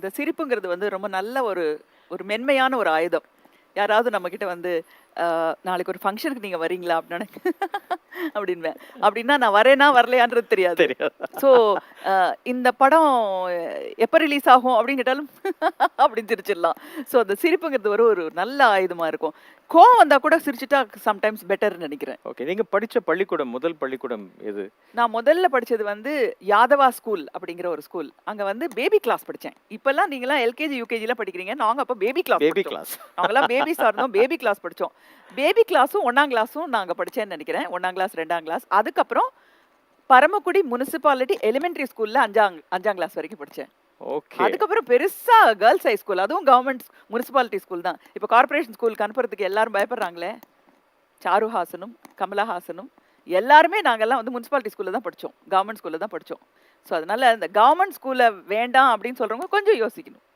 இந்த சிரிப்புங்கிறது வந்து ரொம்ப நல்ல ஒரு ஒரு மென்மையான ஒரு ஆயுதம். யாராவது நம்ம கிட்ட வந்து நாளைக்கு ஒரு ஃபங்க்ஷனுக்கு நீங்க வரீங்களா அப்படின்னு அப்படின்பேன். அப்படின்னா நான் வரேனா வரலையான்றது தெரியாது. ஸோ இந்த படம் எப்போ ரிலீஸ் ஆகும் அப்படின்னு கேட்டாலும் அப்படின்னு சிரிச்சிடலாம் ஸோ அந்த சிரிப்புங்கிறது ஒரு ஒரு நல்ல ஆயுதமா இருக்கும். கோவம் வந்தா கூட சிரிச்சுட்டா சம்டைம்ஸ் பெட்டர்னு நினைக்கிறேன். ஓகே நீங்க படிச்ச பள்ளிக்கூடம் முதல் பள்ளிக்கூடம் எது? நான் முதல்ல படிச்சது வந்து யாதவா ஸ்கூல் அப்படிங்கிற ஒரு ஸ்கூல் அங்க வந்து பேபி கிளாஸ் படிச்சேன். இப்பெல்லாம் நீங்களாம் எல்கேஜி யூகேஜிலாம் படிக்கிறீங்க. நாங்க அப்ப பேபி கிளாஸ் பேபி கிளாஸ் நாங்கெல்லாம் பேபிஸா இருந்தோம் பேபி கிளாஸ் படிச்சோம். பேபி கிளாஸும் ஒன்னாம் கிளாஸும் நாங்க படிச்சேன்னு நினைக்கிறேன். ஒன்னாம் கிளாஸ் ரெண்டாம் கிளாஸ் அதுக்கப்புறம் பரமக்குடி முனிசிபாலிட்டி எலிமெண்டரி ஸ்கூல்ல அஞ்சாம் அஞ்சாம் கிளாஸ் வரைக்கும் படிச்சேன். ஓகே அதுக்கப்புறம் பெருசா கேர்ள்ஸ் ஹை ஸ்கூல் அதுவும் கவர்மெண்ட் முனிசிபாலிட்டி ஸ்கூல் தான். இப்போ கார்ப்பரேஷன் ஸ்கூலுக்கு அனுப்புறதுக்கு எல்லாரும் பயப்படுறாங்களே? சாருஹாசனும் கமலஹாசனும் எல்லாருமே நாங்கெல்லாம் வந்து முனிசிபாலிட்டி ஸ்கூல்ல தான் படிச்சோம். கவர்மெண்ட் ஸ்கூல்ல தான் படிச்சோம். ஸோ அதனால இந்த கவர்மெண்ட் ஸ்கூல்ல வேண்டாம் அப்படின்னு சொல்றவங்க கொஞ்சம் யோசிக்கணும்.